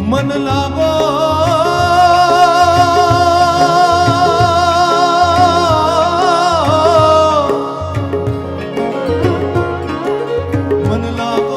ਮਨ ਲਾਵੋ। ਮਨ ਲਾਵੋ।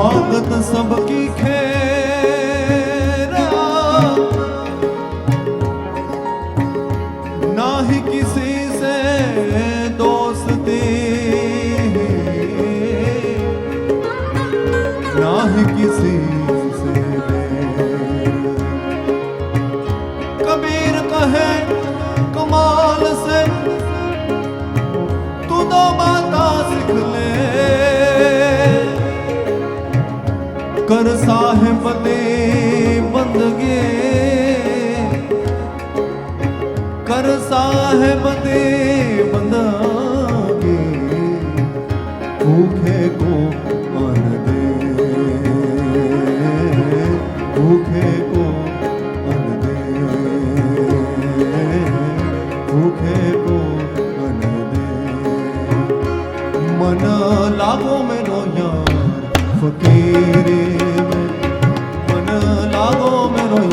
मांगत सबकी खेरा ना ही किसी से दोस्ती ना ही किसी से बैर। कबीर कहे कमाल से तू दो बाता सीख ले ਸਾਹਿਬ ਦੇ ਬੰਦਗੇ ਕਰ ਸਾਹਿਬ ਦੇ ਬੰਦਗੇ ਭੁਖੇ ਕੋ ਮਨ ਦੇ ਭੁਖੇ ਕੋ ਮਨ ਦੇ ਭੁਖੇ ਕੋ ਮਨ ਦੇ ਮਨ ਲਾਗੋ ਮੇਰੋ ਯਾਰ ਫਕੀਰੇ ਦਿਲਾ ਦੋ ਮੈਨੂੰ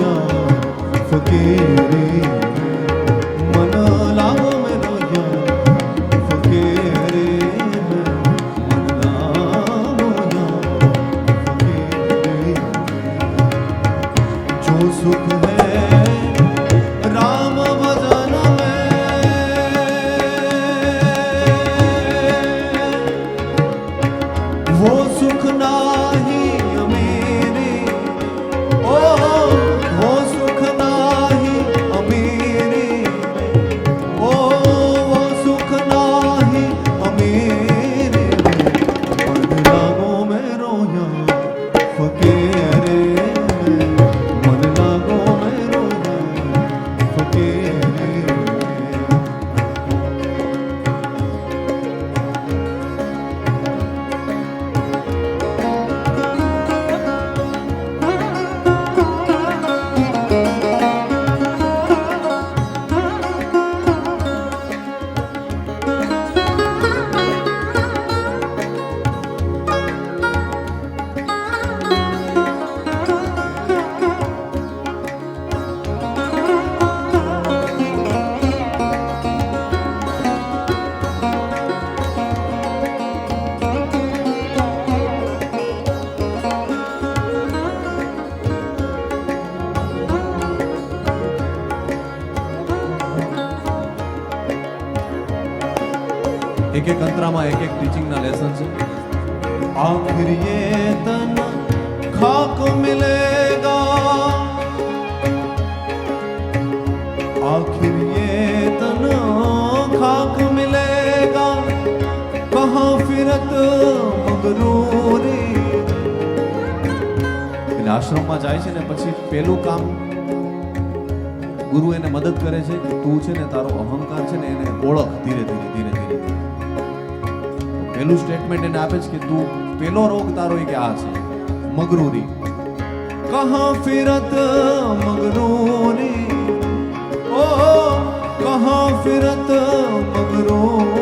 એક એક અંતરામાં એક એક ટીચિંગના લેસન છે આખિર યે તન ખાક મિલેગા. આખિર યે તન ખાક મિલેગા. કહા ફિરત મગરૂરી. એટલે આશ્રમમાં જાય છે ને પછી પેલું કામ ગુરુ એને મદદ કરે છે કે તું છે ને તારો અહંકાર છે ને એને ઓળખ ધીરે ધીરે. પહેલું સ્ટેટમેન્ટ એને આપે છે કે તું પેલો રોગ તારો કે આ છે. મગરૂરી. કહા ફિરત મગરૂરી ઓ કહા ફિરત મગરૂરી